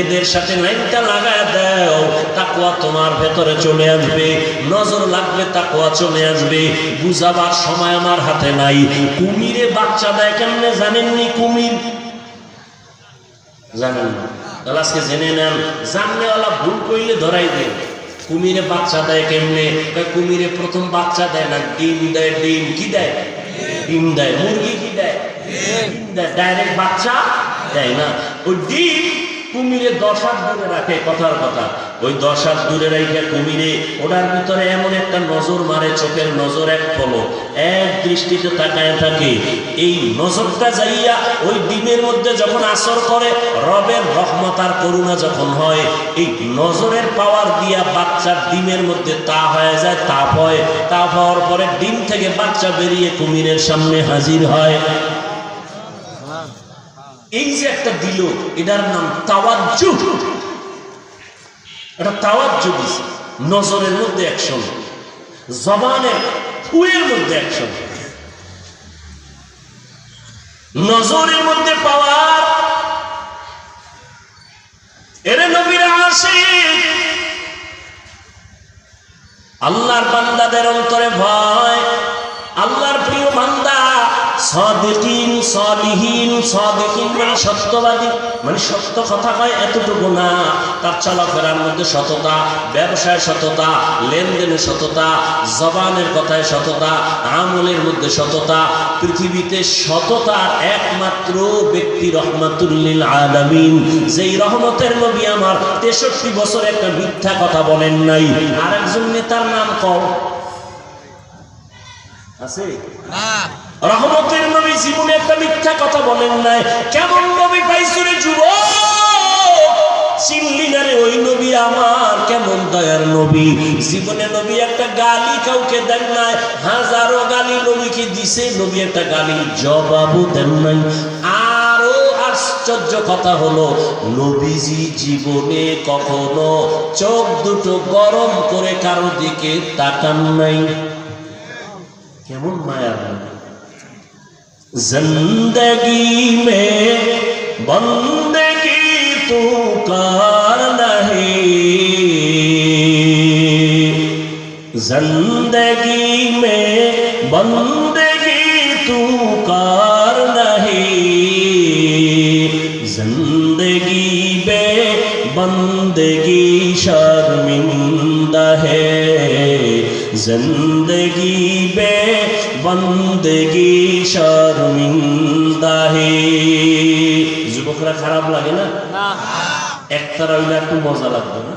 এদের সাথে লাইনটা লাগায় দাও তাকুয়া তোমার ভেতরে চলে আসবে, নজর লাগবে তাকুয়া চলে আসবে, বুঝাবার সময় আমার হাতে নাই। কুমিরে বাচ্চা দেয় কেমনে জানেননি কুমির? জানেন তাহলে আজকে জেনে নেন জানলেওয়ালা ভুল করলে ধরাই দেন। কুমিরে বাচ্চা দেয় কেমনে? কুমিরে প্রথম বাচ্চা দেয় না, ডিম দেয়, ডিম কি দেয়? ডিম দেয়। মুরগি কি দেয়? ডিম দেয়। ডাইরেক্ট বাচ্চা দেয় না। ওই ডিম কুমিরে দশ হাত দূরে রাখে, কথার কথা। ওই দশ হাত দূরে রাখে কুমিরে ওটার ভিতরে এমন একটা নজর মারে, চোখের নজর এক ফলো এক দৃষ্টিতে তাকায় থাকে। এই নজরটা যাইয়া ওই ডিমের মধ্যে যখন আসর করে, রবের রহমত করুণা যখন হয়, এই নজরের পাওয়ার দিয়া বাচ্চার ডিমের মধ্যে তা হয়ে যায় তাপ হয়। তাপ হওয়ার পরে ডিম থেকে বাচ্চা বেরিয়ে কুমিরের সামনে হাজির হয়। এই যে একটা দিল, এটার নাম তাওয়াজ্জু এটা তাওয়াজ্জু নজরের মধ্যে অ্যাকশন জবানের ফুয়ের মধ্যে অ্যাকশন নজরের মধ্যে পাওয়ার এরে নবীরা আসে আল্লাহর বান্দাদের অন্তরে ভয় সদিকিন সলিহীন, সদিকিন মানে সত্যবাদী। মানে সত্য কথা কয় এতটুকু না। তার চলাফেরার মধ্যে সততা, ব্যবসায় সততা, লেনদেনে সততা, জবানের কথায় সততা, আমলের মধ্যে সততা, পৃথিবীতে সততার একমাত্র ব্যক্তি রহমাতুল্লিল আলামিন। যেই রহমতের নবী আমার তেষট্টি বছর একটা মিথ্যা কথা বলেন নাই। আরেকজন নেতার নাম কও? আছে? রহমতের নবী জীবনে একটা মিথ্যা কথা বলেন নাই। কেমন নবী পাইছো রে যুব চিনলি না ওই নবী আমার? কেমন দয়ার নবী? জীবনে নবী একটা গালি কাউকে দেন নাই। হাজারো গালি নবীকে দিছে, নবী একটা গালির জবাবও দেন নাই। আরও আশ্চর্য কথা হলো, নবীজি জীবনে কখনো চোখ দুটো গরম করে কারও দিকে তাকান নাই। কেমন মায়ার নবী? ज़िंदगी में बंदगी तू कार नहीं। ज़िंदगी में बंदगी तू कार नहीं। ज़िंदगी में बंदगी शर्मिंदा है জিন্দগি বে বন্দগি শর্মিন্দা হে যুবকরা খারাপ লাগে না একতারা হইলে একটু মজা লাগবে না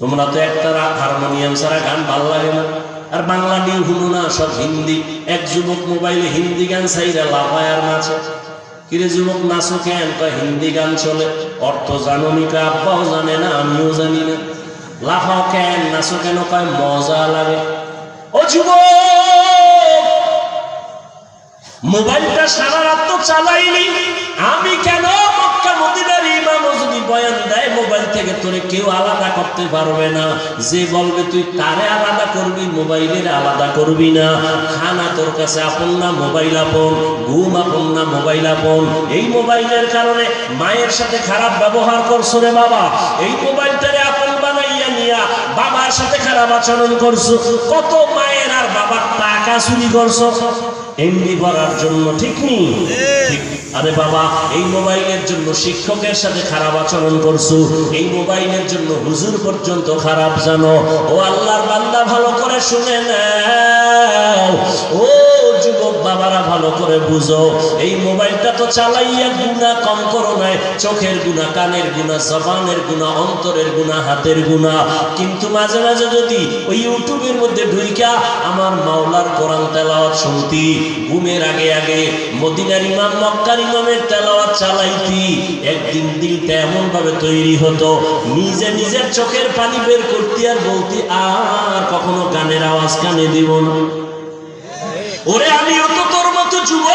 তোমরা তো একতারা হারমোনিয়াম ছাড়া গান ভালো লাগে না আর বাংলা নিয়ে হলো না সব হিন্দি এক যুবক মোবাইলে হিন্দি গান চাইরা লাফায় আর নাচে কিরে যুবক নাচো কেন হিন্দি গান চলে অর্থ জানো নি আব্বাও জানে না আমিও জানি না লাফাও কেন নাচো কেন কয়, মজা লাগে। ও যুবক, মোবাইলটা সারা রাত তো চালাইনি আমি কেন তোরে আলাদা করবি, মোবাইলের আলাদা করবি না। খানা তোর কাছে আপন না, মোবাইল ঘুম আপন না, মোবাইল এই মোবাইলের কারণে মায়ের সাথে খারাপ ব্যবহার করছ রে বাবা। এই মোবাইলটারে বাবার সাথে খারাপ আচরণ করছ, কত মায়ের আর বাবার টাকা চুরি করছ? এমনি করার জন্য ঠিক নেই আরে বাবা, এই মোবাইলের জন্য শিক্ষকের সাথে খারাপ আচরণ করছ, এই মোবাইলের জন্য হুজুর পর্যন্ত খারাপ জানো। ও আল্লাহর বান্দা ভালো করে শুনে নাও। ও যুবক বাবারা ভালো করে বুঝো। এই মোবাইলটা তো চালাইয়া গুণা কম করো নাই। চোখের গুণা কানের গুণা জবানের গুণা অন্তরের গুণা হাতের গুণা কিন্তু মাঝে মাঝে যদি ওই ইউটিউবের মধ্যে ঢুইকা, আমার মাওলার কোরআন তেলাওয়াত শুনতি। ঘুমের আগে আগে মদিনার ইমাম, মক্কার ইমামের তেলাওয়াত চালাইতি। একদিন দিলটা এমন ভাবে তৈরি হতো। নিজে নিজের চোখের পানি বের করতে আর বলতি, আর কখনো গানের আওয়াজ কানে দিব না। ওরে আমিও তো তোর মতো যুব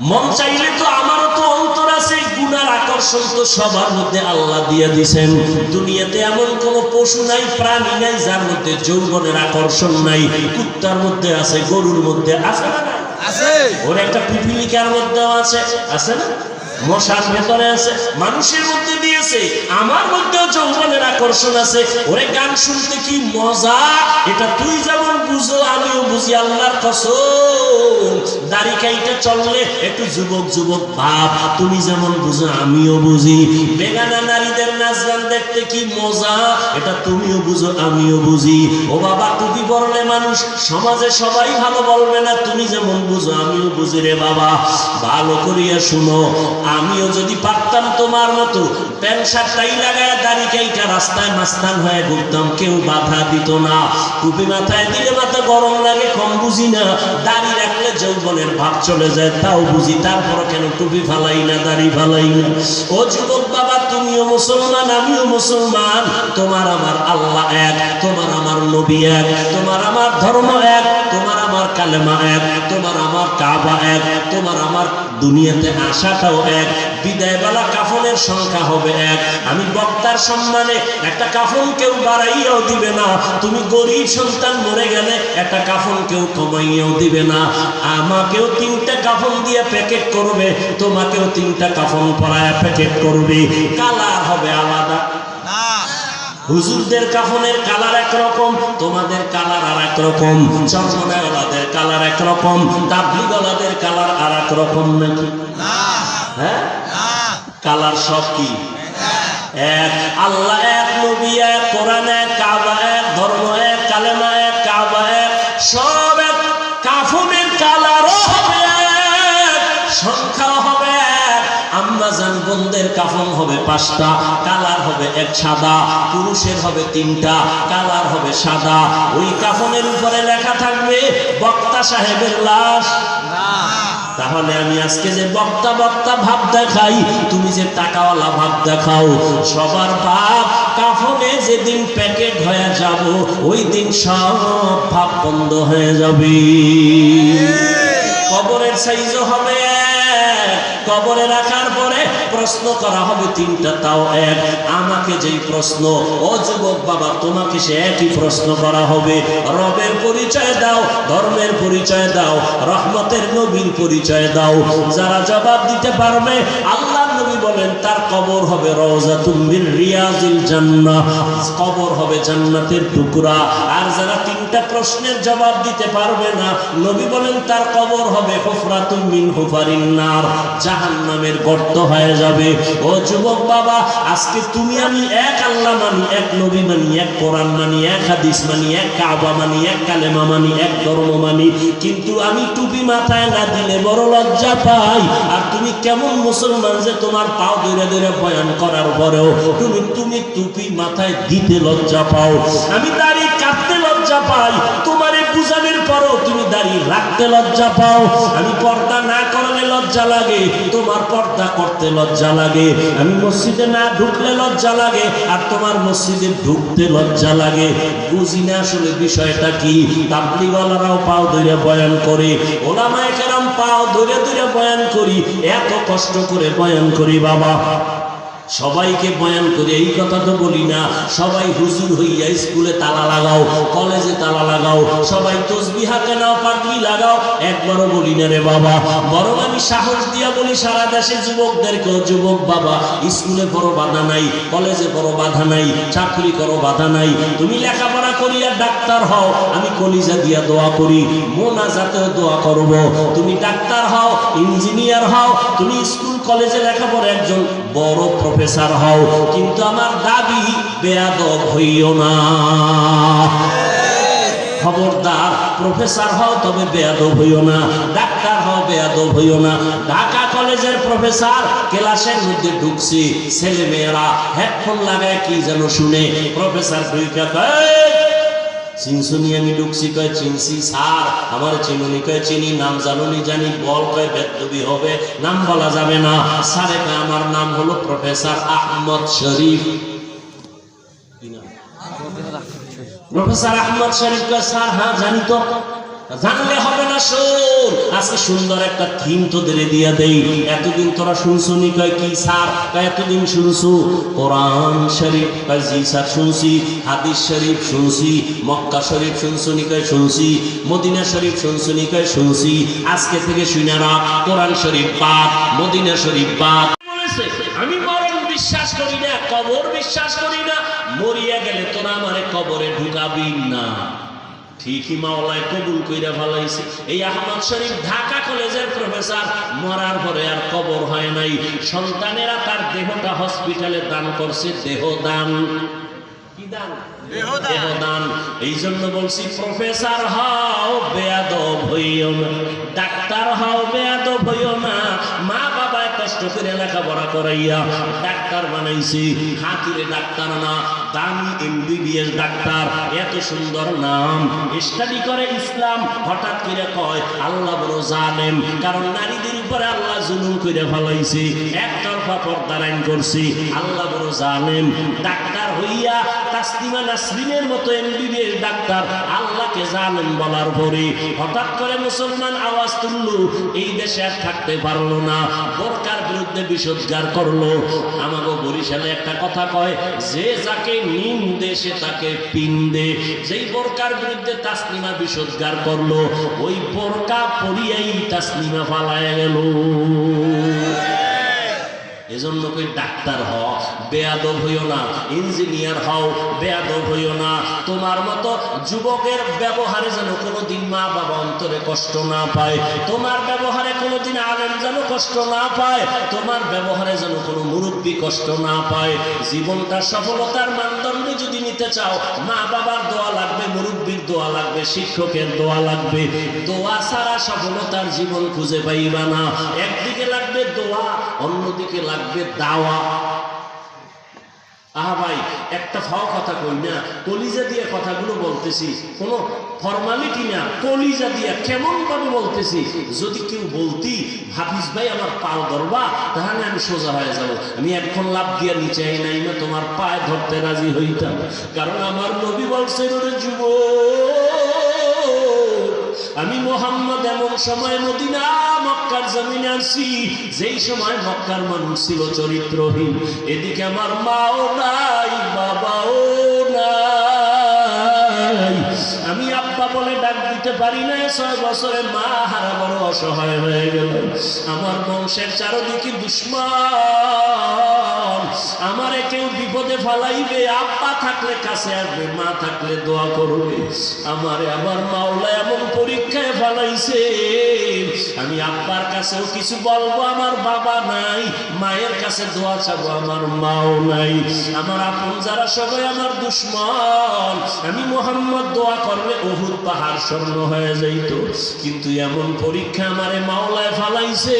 মন চাইলে তো আমারও তো অন্তর আছে গুনার আকর্ষণ তো সবার মধ্যে আল্লাহ দিয়ে দিছেন। দুনিয়াতে এমন কোন পশু নাই প্রাণী নাই যার মধ্যে যৌবনের আকর্ষণ নাই কুত্তার মধ্যে আছে গরুর মধ্যে আছে না আছে। ওর একটা পিপিলিকার মধ্যেও আছে আছে না? মশার ভেতরে আছে, মানুষের মধ্যে দিয়েছে আমার মধ্যেও যৌবনের আকর্ষণ আছে। ওরে গান শুনতে কি মজা? এটা তুই যেমন বুঝো, আমিও বুঝি আল্লাহর কসম। দাড়ি চললে একটু যুবক যুবক ভাব, তুমি যেমন বুঝো, আমিও বুঝি। বেগানা নারীদের নাচ গান দেখতে কি মজা? এটা তুমিও বুঝো, আমিও বুঝি। ও বাবা, টুপি পরলে মানুষ সমাজে সবাই ভালো বলবে না, তুমি যেমন বুঝো, আমিও বুঝি রে বাবা। ভালো করিয়া শুনো আমিও যদি পারতাম তোমার মতো, প্যান্ট শার্ট টাই লাগায় দাড়ি কাইটা রাস্তায় মাস্তান হয়ে ঘুরতাম, কেউ বাধা দিত না। টুপি মাথায় দিলে মাথা গরম লাগে, কম বুঝি না। দাড়ি রাখলে যৌবনের ভাব চলে যায়, তাও বুঝি। তারপর কেন টুপি ফালাই না, দাড়ি ফালাই না? ও যুবক বাবা, তুমিও মুসলমান, আমিও মুসলমান। তোমার আমার আল্লাহ এক, তোমার আমার নবী এক, তোমার আমার ধর্ম এক। তোমার আমার কালেমা এক, তোমার আমার কাবা এক, তোমার আমার দুনিয়াতে আসাটাও এক, বিদায়বেলা কাফনের সংখ্যা হবে এক। আমি বক্তার সম্মানে একটা কাফন কেউ বাড়াইয়াও দিবে না। তুমি গরিব সন্তান মরে গেলে একটা কাফন কেউ কমাইয়াও দিবে না। আমাকেও তিনটা কাফন দিয়ে প্যাকেট করবে, তোমাকেও তিনটা কাফন পরায়া প্যাকেট করবে। কালার হবে আলাদা। হুজুরদের কাফনের কালার একরকম, তোমাদের কালার আর এক রকম চন্দ্রনাওয়ালাদের কালার একরকম ডাবলিগলাদের কালার আর এক রকম নাকি? হ্যাঁ? কালার সব কি? এক। আল্লাহ এক, নবী এক, কোরআন এক, কাবা বোনদের কাফন হবে পাঁচটা কালার হবে এক সাদা পুরুষের হবে তিনটা কালার হবে সাদা। ওই কাফনের উপরে লেখা থাকবে বক্তা সাহেবের লাশ। তাহলে আমি আজকে যে বক্তা বক্তা ভাব দেখাই তুমি যে টাকাওয়ালা ভাব দেখাও সবার ভাব কাফনে যেদিন প্যাকেট হয়ে যাব ওই দিন সব ভাব বন্ধ হয়ে যাবে। কবরের সাইজও হবে কবরে রাখার পরে প্রশ্ন করা হবে তিনটা, তাও এক। আমাকে যেই প্রশ্ন, ও যুবক বাবা, তোমাকে সে একই প্রশ্ন করা হবে। রবের পরিচয় দাও, ধর্মের পরিচয় দাও, রহমতের নবীর পরিচয় দাও। যারা জবাব দিতে পারবে আল্লাহ নবী বলেন, তার কবর হবে রওজা তুমির রিয়াজিল কবর হবে জান্নাতের টুকরা। আর যারা তিনটা প্রশ্নের জবাব দিতে পারবে না। নবী বলেন, তার কবর হবে হুফরাতুম মিন হুফারিন নার জাহান্নামের গর্ত হয়ে যাবে। ও যুবক বাবা, আজকে তুমি আমি এক আল্লাহ মানি, এক নবী মানি, এক কোরআন মানি, এক হাদিস মানি, এক কাবা মানি, এক কালেমা মানি, এক ধর্ম মানি। কিন্তু আমি টুপি মাথায় না দিলে বড় লজ্জা পাই। আর তুমি কেমন মুসলমান যে তোমার পাও ধরে ধরে বয়ান করার পরেও তুমি তুমি টুপি মাথায় দিতে লজ্জা পাও। আমি লজ্জা পাই, তোমারে বুঝানোর পরও তুমি দাড়ি রাখতে লজ্জা পাও। আমি পর্দা না করলে লজ্জা লাগে, তোমার পর্দা করতে লজ্জা লাগে। আমি মসজিদে না ঢুকলে লজ্জা লাগে, আর তোমার মসজিদে ঢুকতে লজ্জা লাগে। বুঝি না আসলে বিষয়টা কি? তাবলিওয়ালারাও পাও ধরে বয়ান করে, ওলামায়ে কেরাম পাও ধরে ধরে বয়ান করি। এত কষ্ট করে বয়ান করি বাবা। সবাইকে বয়ান করে, এই কথা তো বলি না। সবাই হুজুর হইয়া স্কুলে তালা লাগাও, কলেজে তালা লাগাও, সবাই তসবি হাতে নাও পাগলি লাগাও? একবারও বলি না রে বাবা। বরং আমি সাহস দিয়া বলি, সারা দেশে যুবকদেরকে যুবক বাবা, স্কুলে বড় বাধা নাই, কলেজে বড় বাধা নাই, চাকরি করো, বাধা নাই। তুমি লেখাপড়া করিয়া ডাক্তার হও, আমি কলিজা দিয়া দোয়া করি মোনা যাতেও দোয়া করব। তুমি ডাক্তার হও, ইঞ্জিনিয়ার হও, তুমি স্কুল কলেজে লেখাপড়া একজন বড় প্রফেসর হও, কিন্তু আমার দাবি বেয়াদব হইও না। খবরদার প্রফেসর হও, তবে বেয়াদব হইও না। ডাক্তার হও, বেয়াদব হইও না। ঢাকা কলেজের প্রফেসর, ক্লাসের মধ্যে ঢুকছি ছেলে মেয়েরা হেডফোন লাগায় কি যেন শুনে, প্রফেসর ঢুইকা কয় চিনসুনি আমি লুকসি কয়, চিনসি সার আমার চিনুনি কয়, চিনি নাম জানুনি জানি, বল কয়, বেদবি হবে, নাম বলা যাবে না। সারে কয় আমার নাম হলো প্রফেসর আহমদ শরীফ। প্রফেসর আহমদ শরীফ কয়, স্যার হ্যাঁ জানি তো। জানলে হবে না শোন। আজকে সুন্দর একটা থিম তোদের দিয়া দেই। এতদিন তোরা শুনছো নি? কয়, কি স্যার? এতদিন শুনছো? কোরআন শরীফ? কয়, জি স্যার, শুনছি। হাদিস শরীফ? শুনছি। মক্কা শরীফ? শুনছো নি? কয়, শুনছি। মদিনা শরীফ? শুনছো নি? কয়, শুনছি। আজকে থেকে শুনে রাখ কোরআন শরীফ বাদ মদিনা শরীফ বাদ আমি মরণ বিশ্বাস করি না, কবর বিশ্বাস করি না। মরিয়া গেলে তোরা আমারে কবরে ঢুকাবি না। ঠিকই মাওলায় কবুল কইরা ফেলাইছে। এই আহমদ শরীফ ঢাকা কলেজের প্রফেসর মরার পরে আর কবর হয় নাই। সন্তানেরা তার দেহটা হসপিটালে দান করছে দেহ দান কি দান? দেহ দান এই জন্য বলছি প্রফেসর হও বেয়াদব হইও না। ডাক্তার হও বেয়াদব হইও না। কষ্ট করে লেখাপড়া করাইয়া ডাক্তার বানাইছি। হাতিরে ডাক্তার না, দামি এমবিবিএস ডাক্তার, এত সুন্দর নাম। স্টাডি করে ইসলাম, হঠাৎ করে কয়, আল্লাহ বড় জানেন কারণ নারীদের উপরে আল্লাহ জুলুম করে ফেলাইছি। একতরফা পর্দার আইন করছি, আল্লাহ বড় জানেন ডাক্তার হইয়া তাসলিমা নাসরিনের মতো এমবিবিএস ডাক্তার আল্লাহকে জানেন বলার পরে হঠাৎ করে মুসলমান আওয়াজ তুললো, এই দেশে আর থাকতে পারল না। বোরকার বিরুদ্ধে বিষোদ্গার করল। আমাকে বরিশালে একটা কথা কয়, যে যাকে নিম দেশে তাকে পিন্দে যেই বোরকার বিরুদ্ধে তাসলিমা বিষোদ্গার করল, ওই বোরকা পরিয়াই তাসলিমা পালায় গেল। এজন্য কই ডাক্তার হও, বেয়াদব হইও না, ইঞ্জিনিয়ার হও, বেয়াদব হইও না। তোমার মতো যুবকের ব্যবহারে যেন কোনোদিন মা বাবা অন্তরে কষ্ট না পায়, তোমার ব্যবহারে কোনোদিন আলেম যেন কষ্ট না পায়, তোমার ব্যবহারে যেন কোনো মুরব্বী কষ্ট না পায়। জীবনটা সফলতার মানদণ্ডে যদি নিতে চাও, মা বাবার দোয়া লাগবে, মুরব্বীর দোয়া লাগবে, শিক্ষকের দোয়া লাগবে। দোয়া ছাড়া সফলতার জীবন খুঁজে পাইবা না। একদিকে লাগবে দোয়া, অন্যদিকে লাগবে দাওয়া। আহা ভাই, একটা ফাও কথা কই না, কলিজা দিয়ে কথাগুলো বলতেছি, কোনো ফর্মালিটি না, কলিজা দিয়া কেমন ভাবে বলতেছি, যদি কেউ বলতি, হাফিজ ভাই আমার পাও ধরবা, তাহলে আমি সোজা হয়ে যাব। আমি এখন লাভ দিয়া নিচে নাই না তোমার পায়ে ধরতে রাজি হইতাম। কারণ আমার নবী বলছেন ওরে যুবক আমি মোহাম্মদ এমন সময় মদিনা, মক্কার জমিনে আসি যেই সময় মক্কার মানুষ ছিল চরিত্রহীন। এদিকে আমার মাও নাই, বাবাও নাই। আমি আব্বা বলে ডাক দিতে পারি না ছয় বছরে মা হারা বড় অসহায় হয়ে গেল। আমার বংশের চারদিকে দুশ্মন। আমারে কেউ বিপদে ফালাইবে, আব্বা থাকলে কাছে আসবে, মা থাকলে দোয়া করবে। আমারে আমার মাওলা এমন পরীক্ষায় ফালাইছে। আমি আব্বার কাছেও কিছু বলব, আমার বাবা নাই, মায়ের কাছে দোয়া চাবো, আমার মাও নাই। আমার আপন যারা সবাই আমার দুশ্মন। আমি মোহাম্মদ দোয়া করলে অহুদ পাহাড় স্বর্ণ হয়ে যাইত। কিন্তু এমন পরীক্ষা আমারে মাওলায় ফালাইছে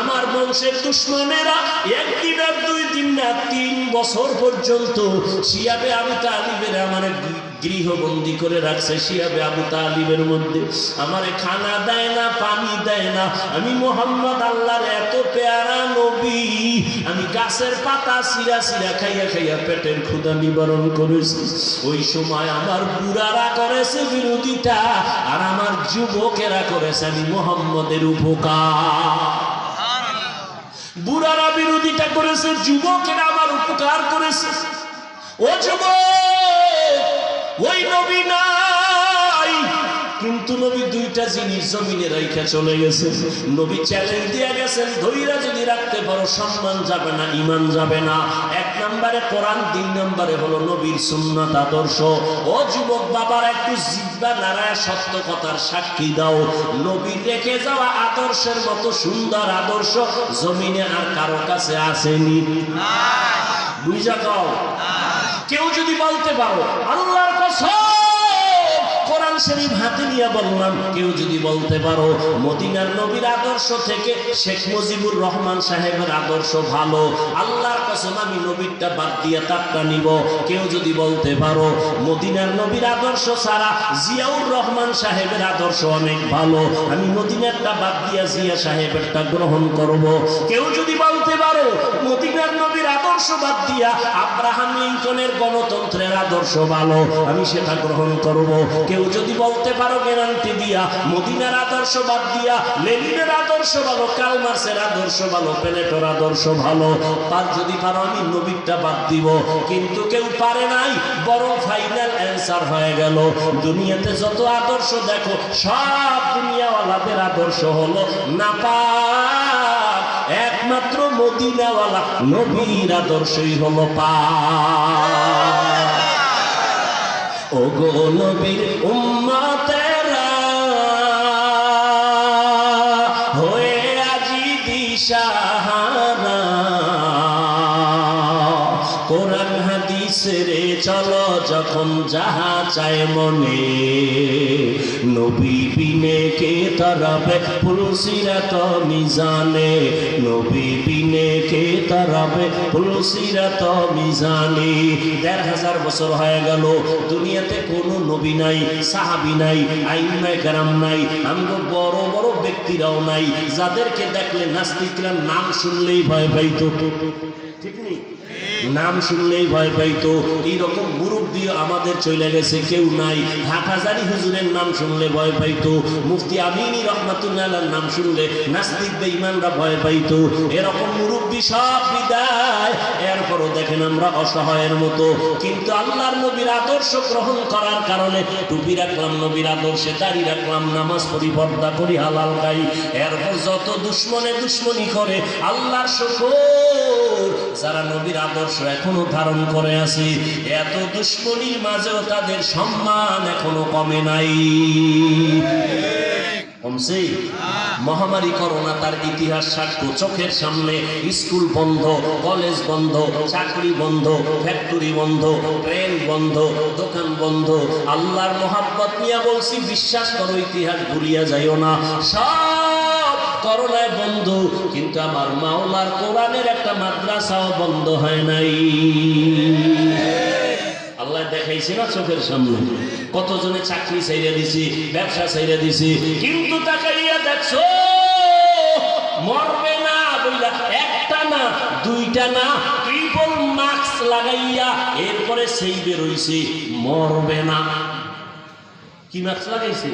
আমার বংশের দুশ্মনেরা একদিন আর দুই দিন না, তিন বছর পর্যন্ত। শিয়াবে আমি তালিবের আমার গৃহবন্দী করে রাখছে শিয়াবে আবু তালিবের মধ্যে। আমারে খানা দেয় না, পানি দেয় না। আমি মোহাম্মদ আল্লাহর এত পেয়ারা নবী। আমি গাছের পাতা সিরা সিরা খাইয়া খাইয়া পেটের ক্ষুদা নিবারণ করেছি। ওই সময় আমার বুড়ারা করেছে বিরোধিতা, আর আমার যুবকেরা করেছে আমি মোহাম্মদের উপকার। বুড়ারা বিরোধিতা করেছে, যুবকেরা আমার উপকার করেছে। ও যুবক! ওই নবী নাই। কিন্তু নবী দুইটা জিনিস জমিনে রাইখা চলে গেছে। নবী চ্যালেঞ্জ দিয়ে গেছেন, ধৈরা যদি রাখতে পারো, সম্মান যাবে না ইমান যাবে না। এক নম্বরে কোরআন, তিন নম্বরে হলো নবীর সুন্নাত আদর্শ। ও যুবক বাবার, একটু জিব্বা নারায় সত্য কথার সাক্ষী দাও। নবীর রেখে যাওয়া আদর্শের মতো সুন্দর আদর্শ জমিনে আর কারও কাছে আসেনি। বুঝা কাও? কেউ যদি বলতে পারো, আল্লাহর কোরআন শরীফ হাতে নিয়ে বললাম, কেউ যদি বলতে পারো, মদিনার নবীর আদর্শ থেকে শেখ মুজিবুর রহমান সাহেবের আদর্শ ভালো, আল্লাহর কসম আমি নবীরটা বাদ দিয়ে তারটা নিব। কেউ যদি বলতে পারো, মদিনার নবীর আদর্শ ছাড়া জিয়াউর রহমান সাহেবের আদর্শ অনেক ভালো, আমি মদিনারটা বাদ দিয়া জিয়া সাহেবেরটা গ্রহণ করব। কেউ যদি বলতে পারো, মদিনার নবীর আদর্শ আদর্শ বাদ দিয়া আব্রাহাম লিঙ্কনের গণতন্ত্রের আদর্শ ভালো আমি সেটা গ্রহণ করব। কেউ যদি বলতে পারো গ্যারান্টি দিয়া, মদিনার আদর্শ বাদ দিয়া, লেনিনের আদর্শ ভালো, কালমার্সের আদর্শ ভালো, প্লেটোর আদর্শ ভালো। আর যদি পারো, আমি নবীরটা বাদ দিব। কিন্তু কেউ পারে নাই বড় ফাইনাল অ্যান্সার হয়ে গেল। দুনিয়াতে যত আদর্শ দেখো, সব দুনিয়াওয়ালাদের আদর্শ হলো না পাক একমাত্র মদিনাওয়ালা নবীর আদর্শই হলো পাক। ও গো নবীর উম্মতেরা হয়ে আজি দিশাহারা। কোরআন হাদিস রে চলো যখন যাহা চায় মনে, নবী বিনে কে পুরুষিরা তো মিজানে নবী বিনে কে তরবে? দেড় হাজার বছর হয়ে গেল, দুনিয়াতে কোনো নবী নাই, সাহাবি নাই, আইমায় কারাম নাই, আমগো বড় বড় ব্যক্তিরাও নাই, যাদেরকে দেখলে নাস্তিকরা নাম শুনলেই ভয় পাইতো। ঠিক নেই? নাম শুনলেই ভয় পাইতো। এইরকম মুরব্বী আমাদের চলে গেছে, কেউ নাই। হাটাজারি হুজুরের নাম শুনলে ভয় পাইতো। মুফতি আমিনী রহমাতুল্লাহ নাম শুনলে নাস্তিক বেঈমানরা ভয় পাইতো। এরকম মুরব্বী সব বিদায়। এরপরও দেখেন আমরা অসহায়ের মতো। কিন্তু আল্লাহর নবীর আদর্শ গ্রহণ করার কারণে টুপি রাখলাম, নবীর আদর্শে দাড়ি রাখলাম, নামাজ পড়ি পর্দা করি, হালাল খাই। এরপর যত দুশ্মনে দুশ্মনী করে, আল্লাহর শুকর। যারা নবীর আদর্শ এখনও ধারণ করে আছে, এত দুশ্মনীর মাঝেও তাদের সম্মান এখনও কমে নাই। কমছে মহামারী করোনা তার ইতিহাস সাক্ষ্য। চোখের সামনে স্কুল বন্ধ, কলেজ বন্ধ, চাকরি বন্ধ, ফ্যাক্টরি বন্ধ ট্রেন বন্ধ, দোকান বন্ধ। আল্লাহর মোহাব্বত নিয়ে বলছি, বিশ্বাস করো, ইতিহাস ভুলিয়া যাইও না। সব করোনায় বন্ধ, কিন্তু আমার মাওলার কোরআনের একটা মাদ্রাসাও বন্ধ হয় নাই। আল্লাহ দেখাইছি না চোখের সামনে। কতজনে চাকরি ছাইরা দিছি, ব্যবসা ছাইরা দিছি, কিন্তু তাকাইয়া দেখছ, মরবে না বইলা একটা না, দুইটা না ট্রিপল মাস্ক লাগাইয়া এরপরে সেই বেরোইছে মরবে না। কি মাস্ক লাগাইছে?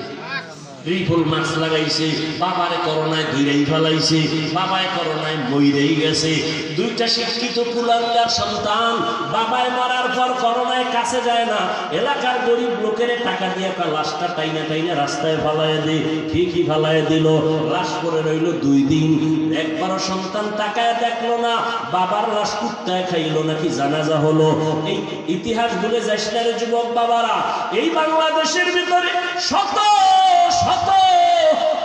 ত্রিপুল মাস্ক লাগাইছে, বাবারে করোনায় ধুইরাই ফেলাইছে, বাবায় করোনায় মইরেই গেছে। দুইটা শিক্ষিত কুলাঙ্গার সন্তান, বাবায় মরার পর করোনায় কাছে যায় না। এলাকার গরিব লোকের টাকা দিয়ে একটা লাশটা টাইনা টাইনা রাস্তায় ফালায় দে, ঠিকই ফালায় দিল। লাশ করে রইল দুই দিন। একবারও সন্তান তাকায় দেখল না, বাবার লাশ কুত্তায় খাইলো নাকি জানাজা হলো। এই ইতিহাস ভুলে না যুবক বাবারা, এই বাংলাদেশের ভিতরে শত শত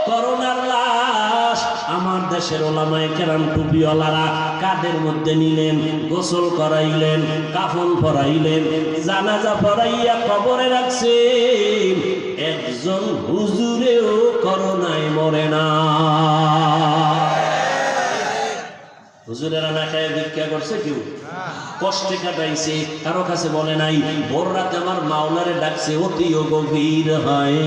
করোনার লাশ আমার দেশের ওলামায় কেরাম টুপিওয়ালারা কাদের মধ্যে নিলেন? গোসল করাইলেন, কাফন পরাইলেন, জানাজা পরাইয়া কবরে রাখছেন। একজন হুজুরেও করোনায় মরে না। হুজুরেরা না খায় ভিক্ষা করছে কেউ? কষ্টে কাটাইছে, কারও কাছে বলে নাই, ভোর রাতে আমার মাওলারে ডাকছে অতিও গভীর হয়,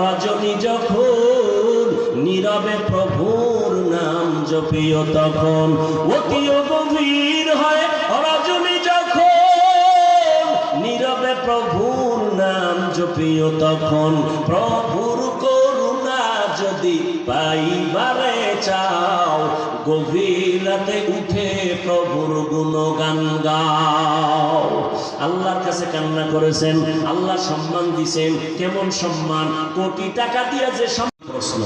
রজনী যখন নীরবে প্রভুর নাম জপিও তখন অতিও গভীর হয়, রজনী যখন নীরবে প্রভুর নাম জপিও তখন, প্রভুর করুণা যদি পাইবারে চাও গভীরাতে উঠে প্রভুর গুণগান গাও। আল্লাহর কাছে কান্না করেছেন, আল্লাহ সম্মান দিছেন, কেমন সম্মান? কোটি টাকা দিয়ে যে প্রশ্ন,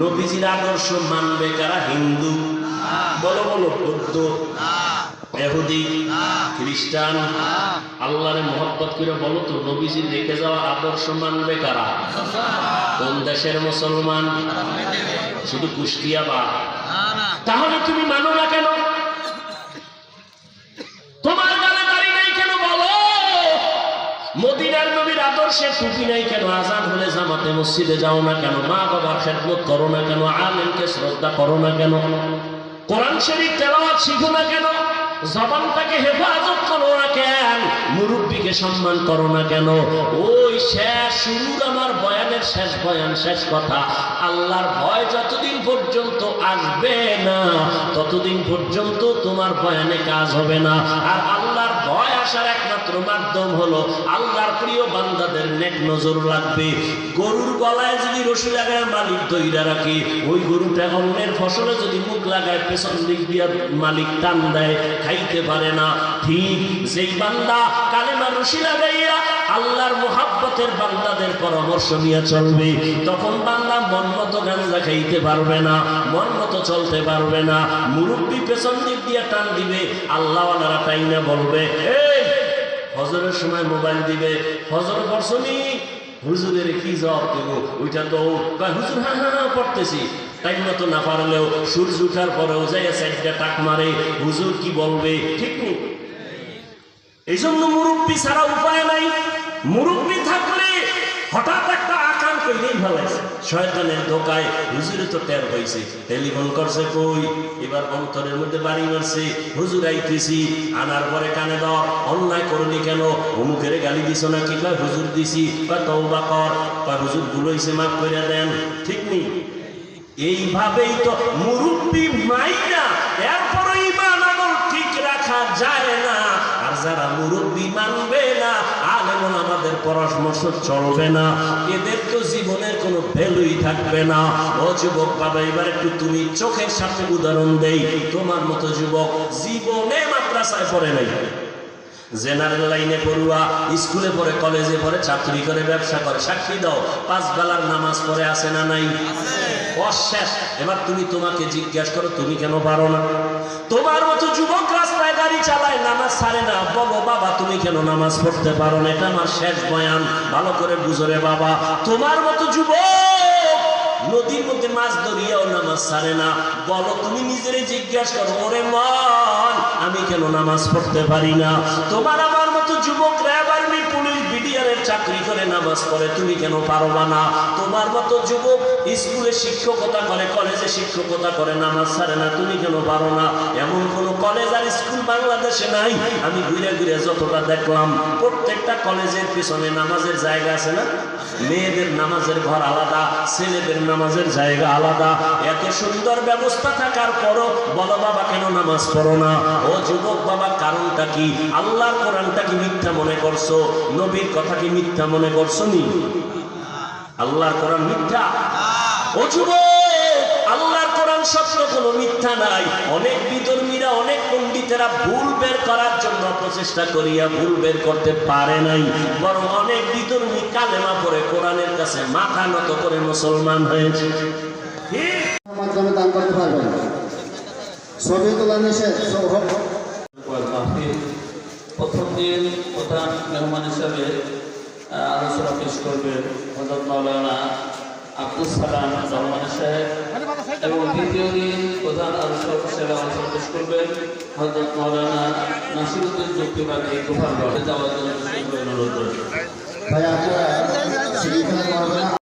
নবীজির আদর্শ মানবে কারা হিন্দু? বলো বলো, বৌদ্ধ? এহুদি, খ্রিস্টান, আল্লাহরে করে বলো তো নবীজির রেখে যাওয়া আদর্শ মানবে কারা? কোন দেশের মুসলমান? শুধু কুষ্টিয়া বা? তাহলে তুমি মানো না কেন? তোমার গালে দাড়ি নাই কেন বলো? মদিনার নবীর আদর্শে টুপি নাই কেন? আজান হলে জামাতে মসজিদে যাও না কেন? মা বাবার খেদমত করো না কেন? আলেমকে শ্রদ্ধা করো না কেন? কোরআন শরীফ তেলাওয়াত শিখো না কেন? জবানটাকে হেফাজত করো না কেন? মুরব্বীকে সম্মান করো না কেন? ওই শেষ, শুরুর আমার বয়ানের শেষ বয়ান, শেষ কথা। আল্লাহর ভয় যতদিন পর্যন্ত আসবে না, ততদিন পর্যন্ত তোমার বয়ানে কাজ হবে না। আর আল্লাহর ভয় আসার একমাত্র মাধ্যম হলো আল্লাহর প্রিয় বান্দাদের নেক নজর লাগবে। গরুর গলায় যদি রশি লাগায় মালিক দইরা রাখে, ওই গরুটা অন্যের ফসলে যদি মুখ লাগায়, পেছন দিক দিয়া মালিক টান দেয়, খাইতে পারে না। ঠিক সেই বান্দা কালেমা রশি লাগাইয়া আল্লাহর মোহাব্বতের বান্দাদের পরামর্শ নিয়ে চলবে। তখন বান্দা মন মতো গাঞ্জা খাইতে পারবে না, মন মতো চলতে পারবে না। মুরব্বী পেছন দিক দিয়ে টান দিবে আল্লাহ আল্লাহওয়ালারা তাই না বলবে হজরের সময় মোবাইল দিবে। হজর পড়ছনি হুজুরের কি জবাব দেবো? ওইটা তো হুজুর হ্যাঁ হ্যাঁ হ্যাঁ পড়তেছি। টাইম মতো না পারলেও সূর্য উঠার পরেও যাই সাইডটা টাক মারে, হুজুর কি বলবে? ঠিক নেই। এই জন্য মুরব্বী ছাড়া উপায় নাই। মুরব্বী থাকলে হঠাৎ একটা ভালো শয়তানের ধোকায় হুজুরে তো টের টেলিফোন করছে কই? এবার অন্তরের মধ্যে বাড়ি মারছে। হুজুর আইতেছি, আনার পরে কানে অন্যায় করলি কেন? অমুকের গালি দিছ না কি হুজুর দিছি। বা তওবা কর। বা হুজুর ভুলইছে মাফ করে দেন। ঠিক নেই। এইভাবেই তো মুরব্বী মাইনা এরপরে ইমান আমল ঠিক রাখা যায় যারা মুরব্বী মানবে না আলেমন আমাদের পরামর্শ চলবে না। এদের তো জীবনের কোনো ভ্যালুই থাকবে না। ও যুবক, বাবা, এবার একটু তুমি চোখের সামনে উদাহরণ দেই। তোমার মতো যুবক জীবনে মাদ্রাসায় পড়ে নাই। জেনারেল লাইনে পড়ুয়া, স্কুলে পড়ে, কলেজে পড়ে, চাকরি করে, ব্যবসা করে, সাক্ষী দাও, পাঁচ বেলার নামাজ পড়ে আসে না নাই? অশেষ। এবার তুমি তোমাকে জিজ্ঞাসা করো, তুমি কেন পারো না? তোমার মতো যুবক গাড়ি চালায়, নামাজ ছাড়ে না। বলো, বাবা, তুমি কেন নামাজ পড়তে পারো না? এটা আমার শেষ বয়ান। ভালো করে বুঝরে বাবা। তোমার মতো যুবক নদীর মধ্যে মাছ ধরিয়াও নামাজ ছাড়ে না। বলো, তুমি নিজেরে জিজ্ঞাসা করো, ওরে মন আমি কেন নামাজ পড়তে পারি না? তোমার আমার মতো যুবক র্যাব আর্মি পুলিশ বিডিআরের চাকরি করে নামাজ পড়ে, তুমি কেন পারবা না? তোমার মতো যুবক স্কুলে শিক্ষকতা করে, কলেজে শিক্ষকতা করে, নামাজ ছাড়ে না, তুমি কেন পারো না? এমন কোন কলেজ আর স্কুল বাংলাদেশে নাই? আমি ঘুরে ঘুরে যতটা দেখলাম, প্রত্যেকটা কলেজের পিছনে নামাজের জায়গা আছে না? মেয়েদের নামাজের ঘর আলাদা, ছেলেদের নামাজের জায়গা আলাদা। এত সুন্দর ব্যবস্থা থাকার পরও বলো বাবা কেন নামাজ পড়ো না? ও যুবক বাবা কারণটা কি? আল্লাহর কোরআনটা কি মিথ্যা মনে করছ? নবীর কথা কি মিথ্যা মনে করছ নি আল্লাহর কোরআন মিথ্যা? ও আল্লাহর কোরআন সত্য কোনো মিথ্যা নাই। অনেক বিধর্মীরা, অনেক পণ্ডিতেরা ভুল বের করার জন্য প্রচেষ্টা করিয়া ভুল বের করতে পারে নাই। বরং অনেক বিধর্মী কালেমা পড়ে কোরআনের কাছে মাথা নত করে মুসলমান হয়েছে। ঠিক মাধ্যমে দান করতে পারবেন ছবি তোলা নিষেধ প্রথম দিন প্রধান মেহমান হিসাবে আলোচনা পেশ করবেন হজরত মাওলানা আব্দুল সালাম রহমান সাহেব। এবং দ্বিতীয় দিন প্রধান আলোচক হিসেবে আলোচনা পেশ করবেন হজরত মাওলানা নাসিরুদ্দিন যুক্তিবাদী যাওয়ার জন্য অনুরোধ করবেন